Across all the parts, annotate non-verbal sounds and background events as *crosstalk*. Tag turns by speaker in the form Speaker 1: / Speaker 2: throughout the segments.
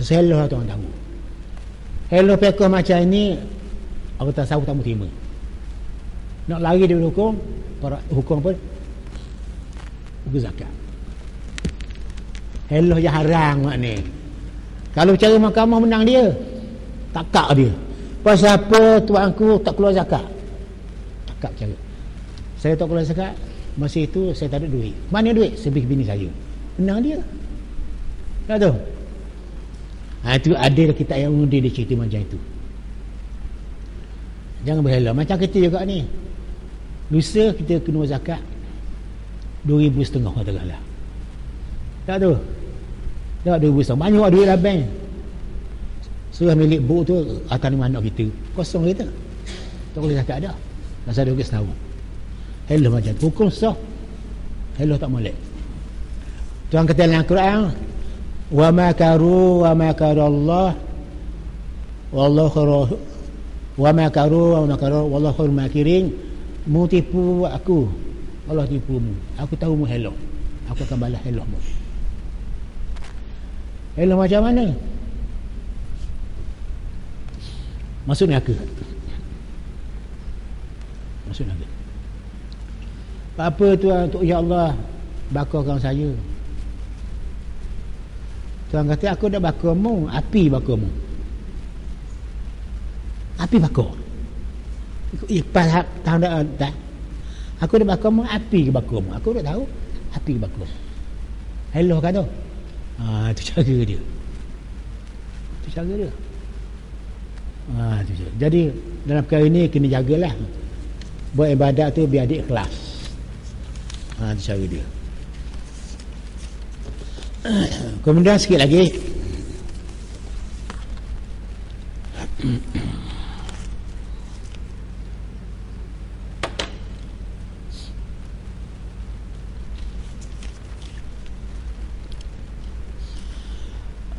Speaker 1: Seselah lah tuan tahu. Hello pekah macam ini Aku tak tahu tak mau terima. Nak lari dari hukum para, Hukum apa? Hukum zakat. Hello yang haram makna Kalau cara mahkamah menang dia Tak kak dia. Pasal apa tuanku tak keluar zakat? Tak kak cara. Saya tak keluar zakat Masa itu saya tak ada duit. Mana duit? Sebih bini saya. Menang dia. Tak tahu Ha, itu ada kita yang undi dia cerita macam itu. Jangan berhala. Macam kita juga ni. Lusa kita kena zakat. Dua ribu setengah katakanlah. Tak tu. Tak dua ribu setengah. Banyak duit lah bank. Surah milik bu tu atas nama anak kita. Kosong kita. Tak boleh zakat ada. Masa dia tahu. Hello macam tu. Hukum sah. Hello tak boleh. Tuan kata dalam Al-Quran wa makaru wa makarallah wallahu khairu wa makaru wa makaru wallahu makirin. Mu tipu aku. Allah tipu mu. Aku tahu mu hello aku akan balas hello mu. Hello macam mana? Masuk neraka. Masuk neraka. Apa tuan untuk ya Allah bakarkan saya Tuan kata aku dah bakar mu, api bakar mu. Api bakar. Eh, pas tahu dah tak? Aku dah bakar mu, api ke bakar mu. Aku dah tahu, api ke bakar mu. Hello kan tu? Ha, itu cara dia. Itu cara dia. Ha, itu cara. Jadi, dalam perkara ini, kena jagalah. Buat ibadat tu biar dia ikhlas. Ha, itu cara dia. Kemudian sikit lagi.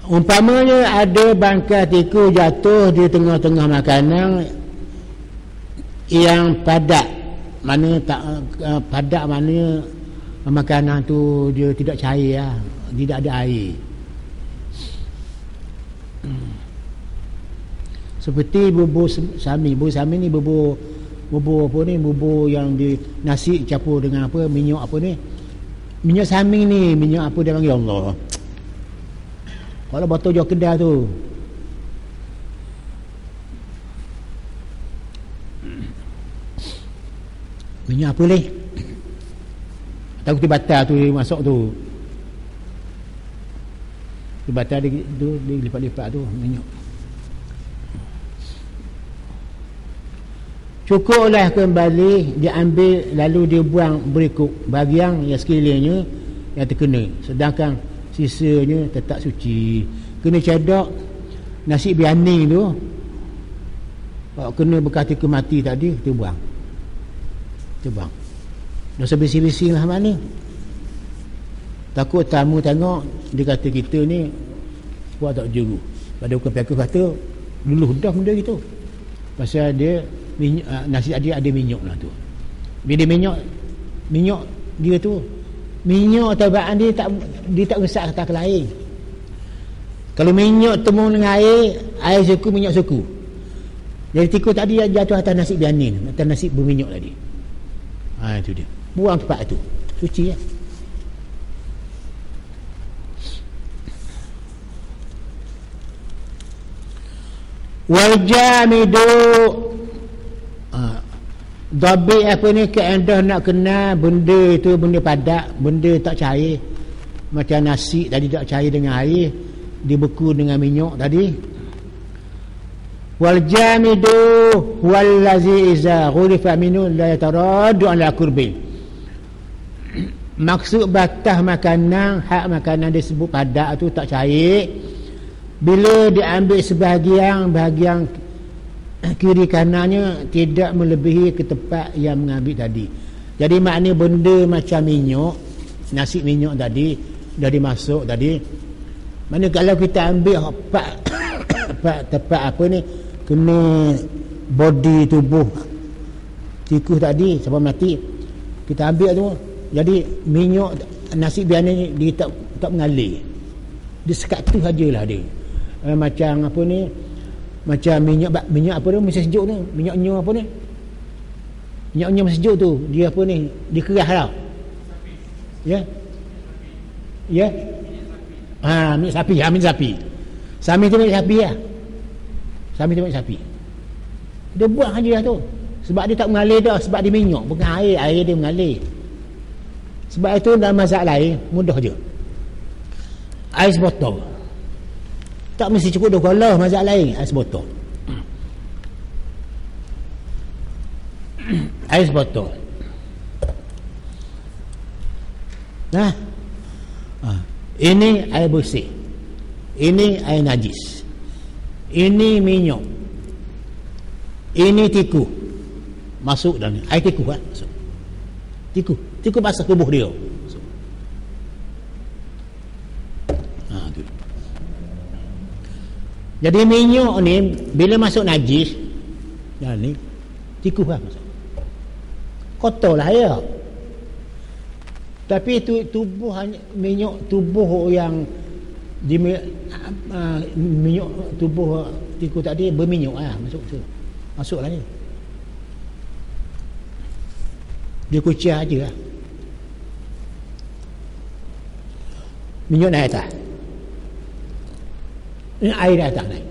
Speaker 1: Umpamanya ada bangkai tikus jatuh di tengah-tengah makanan yang padat. Mana tak uh, padat mana makanan tu dia tidak cair lah tidak ada air. Seperti bubur sami. Bubur sami ni bubur bubur apa ni? Bubur yang di nasi campur dengan apa minyak apa ni? Minyak sami ni minyak apa dia panggil? Allah. Kalau botol jual kedai tu. Minyak apa ni takut batal tu masuk tu Batal dia, tu, dia lipat-lipat tu minyak. Cukuplah kembali dia ambil lalu dia buang berikut bahagian yang sekelilingnya yang terkena. Sedangkan sisanya tetap suci. Kena cadok nasi biani tu kalau kena bekas tikus mati tadi kita buang. Kita buang. Dosa bisi-bisi lah mana? Takut tamu tengok dia kata kita ni kuat tak juru pada hukum pihak kata dulu dah benda gitu. Pasal dia minyak, uh, nasi dia ada minyak lah tu. Bila minyak minyak dia tu minyak tabaan dia tak dia tak resap kata ke lain kalau minyak temu dengan air air suku minyak suku jadi tikus tadi jatuh atas nasi bianin atas nasi berminyak tadi. Ha, itu dia. Buang tempat tu. Suci ya wajamidu ha. Dabi apa ni keendah nak kenal benda itu benda padat benda tak cair. Macam nasi tadi tak cair dengan air dibeku dengan minyak tadi. Wal jamidu. Wal lazi iza ghurifa minu la ala kurbin maksud batas makanan hak makanan disebut padat tu tak cair bila diambil sebahagian bahagian kiri kanannya tidak melebihi ke tempat yang mengambil tadi. Jadi maknanya benda macam minyak nasi minyak tadi dah dimasuk tadi mana kalau kita ambil tempat, tempat, *coughs* tempat apa ni kena body tubuh tikus tadi sampai mati kita ambil tu. Jadi minyak nasi biasa ni dia tak, tak mengalir. Dia sekat tu sajalah dia eh, macam apa ni? Macam minyak minyak apa tu mesti sejuk tu minyak nyo apa ni? Minyak nyo mesti sejuk tu. Dia apa ni? Dia kerah tau. Ya? Ya? Ha minyak sapi. Ha minyak sapi. Sami tu minyak sapi lah. Sami tu minyak sapi. Dia buang aja lah tu. Sebab dia tak mengalir dah. Sebab dia minyak. Bukan air. Air dia mengalir. Sebab itu dalam mazhab lain mudah je. Ais botol tak mesti cukup dua kolah mazhab lain. Ais botol. *coughs* Ais botol. Nah? Ha. ini air bersih. Ini air najis. Ini minyak ini tiku. Masuk dalam air tiku kan masuk. Tiku. Tiku basah tubuh dia Jadi minyak ni bila masuk najis ya ni tikus lah masuk. Kotor lah ya. Tapi tu tubuh hanya minyak tubuh yang di uh, minyak tubuh tikus tadi berminyak lah masuk tu. Masuklah ni. Dia kucing aja lah. Minyak naik atas. Ini air datang naik.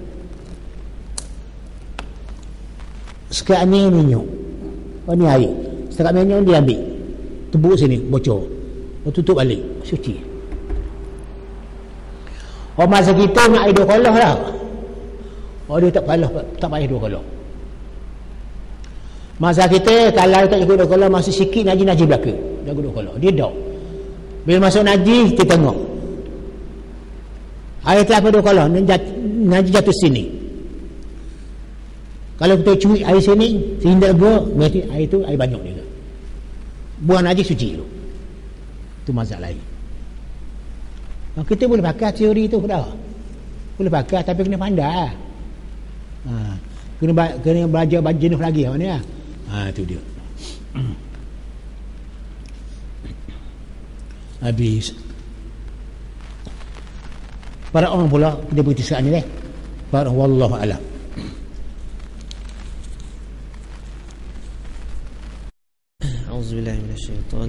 Speaker 1: Sekarang ni minyak. Oh ni air. Sekarang minyak dia ambil. Tebuk sini, bocor. Oh, tutup balik. Suci. Oh masa kita nak air dua kolah lah. Oh dia tak kalah, tak payah dua kolah. Masa kita kalau tak cukup dua kolah masih sikit najis-najis belaka. Jaga dua kolah. Dia dah. Bila masuk najis, kita tengok. Air telah pada kalau Naji jatuh sini. Kalau kita cuci air sini Sehingga gua Berarti air itu air banyak juga. Buang Naji suci itu Itu mazhab lain. Kita boleh pakai teori itu dah. Boleh pakai tapi kena pandai. Ha. kena, kena belajar jenuh lagi ya? Ha, itu dia. *clears throat* Habis para orang pula kita berhenti sekarang ni eh para wallahu alam
Speaker 2: أعوذ بالله من الشيطان